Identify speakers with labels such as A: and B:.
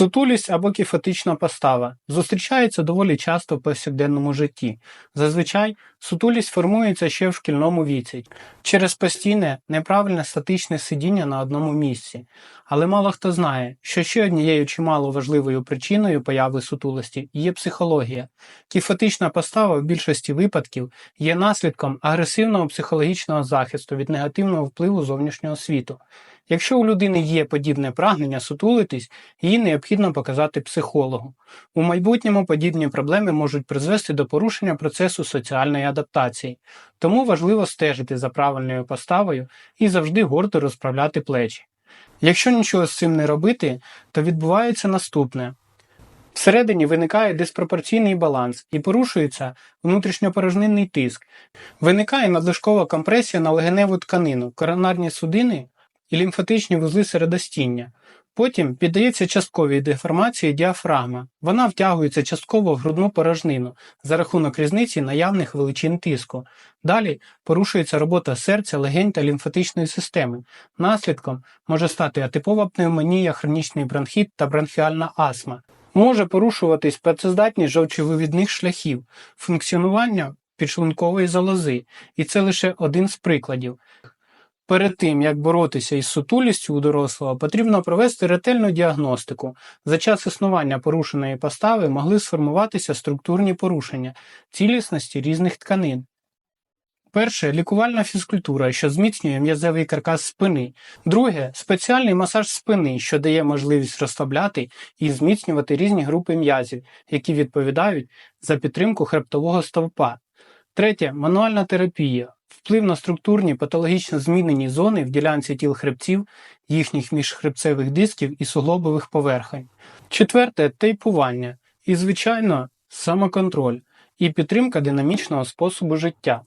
A: Сутулість або кіфотична постава зустрічається доволі часто в повсякденному житті. Зазвичай сутулість формується ще в шкільному віці через постійне неправильне статичне сидіння на одному місці. Але мало хто знає, що ще однією чимало важливою причиною появи сутулості є психологія. Кіфотична постава в більшості випадків є наслідком агресивного психологічного захисту від негативного впливу зовнішнього світу. Якщо у людини є подібне прагнення сутулитись, її необхідно показати психологу. У майбутньому подібні проблеми можуть призвести до порушення процесу соціальної адаптації, тому важливо стежити за правильною поставою і завжди гордо розправляти плечі. Якщо нічого з цим не робити, то відбувається наступне. Всередині виникає диспропорційний баланс і порушується внутрішньопорожнинний тиск. Виникає надлишкова компресія на легеневу тканину, коронарні судини і лімфатичні вузли середостіння. Потім піддається частковій деформації діафрагма. Вона втягується частково в грудну порожнину за рахунок різниці наявних величин тиску. Далі порушується робота серця, легень та лімфатичної системи. Наслідком може стати атипова пневмонія, хронічний бронхіт та бронхіальна астма. Може порушуватись працездатність жовчовивідних шляхів, функціонування підшлункової залози, і це лише один з прикладів. Перед тим, як боротися із сутулістю у дорослого, потрібно провести ретельну діагностику. За час існування порушеної постави могли сформуватися структурні порушення цілісності різних тканин. Перше лікувальна фізкультура, що зміцнює м'язевий каркас спини. Друге спеціальний масаж спини, що дає можливість розслабляти і зміцнювати різні групи м'язів, які відповідають за підтримку хребтового стовпа. Третє мануальна терапія. Вплив на структурні патологічно змінені зони в ділянці тіл хребців, їхніх міжхребцевих дисків і суглобових поверхень. Четверте тейпування. І, звичайно, самоконтроль і підтримка динамічного способу життя.